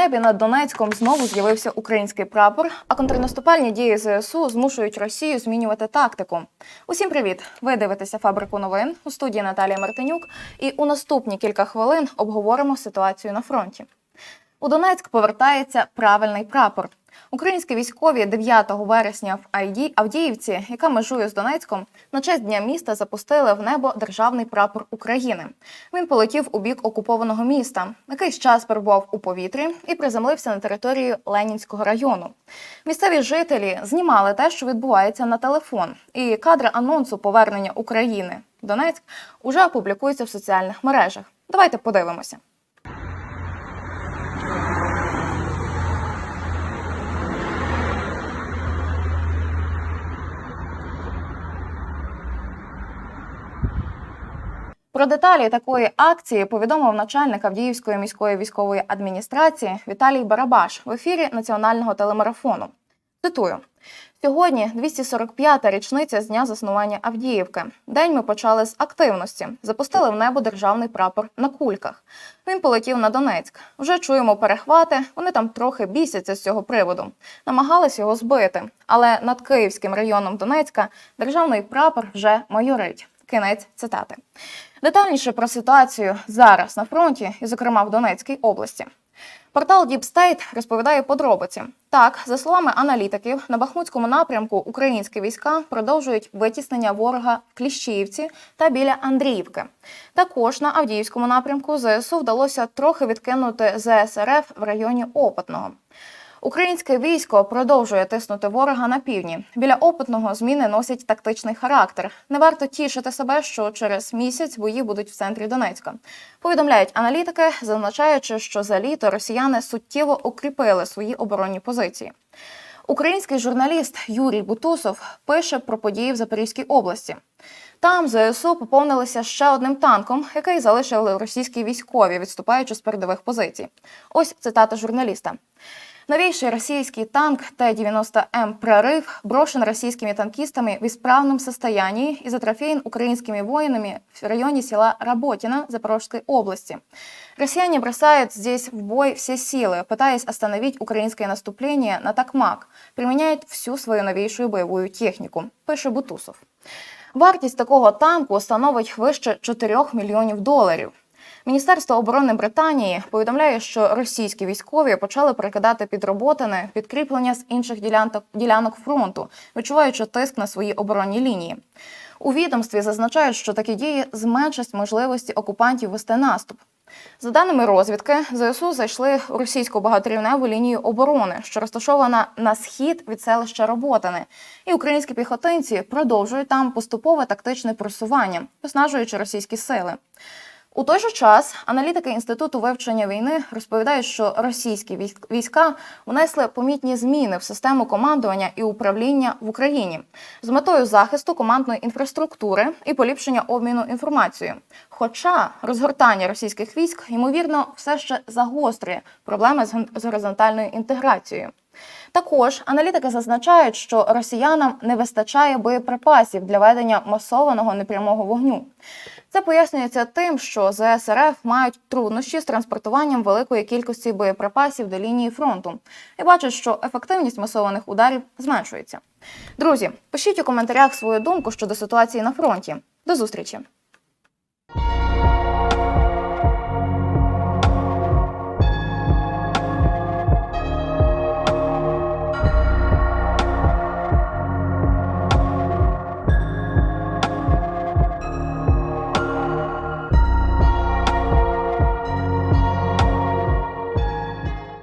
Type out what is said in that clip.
небі над Донецьком знову з'явився український прапор, а контрнаступальні дії ЗСУ змушують Росію змінювати тактику. Усім привіт! Ви дивитеся фабрику новин у студії Наталія Мартинюк. І у наступні кілька хвилин обговоримо ситуацію на фронті. У Донецьк повертається правильний прапор. Українські військові 9 вересня в Айді- Авдіївці, яка межує з Донецьком, на честь дня міста запустили в небо державний прапор України. Він полетів у бік окупованого міста, якийсь час перебував у повітрі і приземлився на територію Ленінського району. Місцеві жителі знімали те, що відбувається на телефон, і кадри анонсу повернення України в Донецьк уже опублікуються в соціальних мережах. Давайте подивимося. Про деталі такої акції повідомив начальник Авдіївської міської військової адміністрації Віталій Барабаш в ефірі національного телемарафону. Цитую. Сьогодні 245-та річниця з дня заснування Авдіївки. День ми почали з активності. Запустили в небо державний прапор на кульках. Він полетів на Донецьк. Вже чуємо перехвати. Вони там трохи бісяться з цього приводу. Намагались його збити. Але над Київським районом Донецька державний прапор вже майорить. Кінець цитати. Детальніше про ситуацію зараз на фронті, і, зокрема, в Донецькій області. Портал Deep State розповідає подробиці. Так, за словами аналітиків, на Бахмутському напрямку українські війська продовжують витіснення ворога в Кліщіївці та біля Андріївки. Також на Авдіївському напрямку ЗСУ вдалося трохи відкинути ЗСРФ в районі Опитного. Українське військо продовжує тиснути ворога на півдні. Біля опитного зміни носять тактичний характер. Не варто тішити себе, що через місяць бої будуть в центрі Донецька. Повідомляють аналітики, зазначаючи, що за літо росіяни суттєво укріпили свої оборонні позиції. Український журналіст Юрій Бутусов пише про події в Запорізькій області. Там ЗСУ поповнилися ще одним танком, який залишили російські військові, відступаючи з передових позицій. Ось цитата журналіста. Новейший российский танк Т-90М «Прорыв» брошен российскими танкистами в исправном состоянии и затрофеен украинскими воинами в районе села Работино Запорожской области. Россияне бросают здесь в бой все силы, пытаясь остановить украинское наступление на Токмак, применяют всю свою новейшую боевую технику, пише Бутусов. Вартість такого танку становить вище 4 мільйонів доларів. Міністерство оборони Британії повідомляє, що російські військові почали перекидати під роботини підкріплення з інших ділянок, ділянок фронту, відчуваючи тиск на свої оборонні лінії. У відомстві зазначають, що такі дії зменшать можливості окупантів вести наступ. За даними розвідки, ЗСУ зайшли у російську багаторівневу лінію оборони, що розташована на схід від селища Роботини, і українські піхотинці продовжують там поступове тактичне просування, виснажуючи російські сили. У той же час аналітики інституту вивчення війни розповідають, що російські військ- війська внесли помітні зміни в систему командування і управління в Україні з метою захисту командної інфраструктури і поліпшення обміну інформацією. Хоча розгортання російських військ ймовірно все ще загострює проблеми з горизонтальною інтеграцією. Також аналітики зазначають, що росіянам не вистачає боєприпасів для ведення масованого непрямого вогню. Це пояснюється тим, що ЗСРФ мають труднощі з транспортуванням великої кількості боєприпасів до лінії фронту і бачать, що ефективність масованих ударів зменшується. Друзі, пишіть у коментарях свою думку щодо ситуації на фронті. До зустрічі!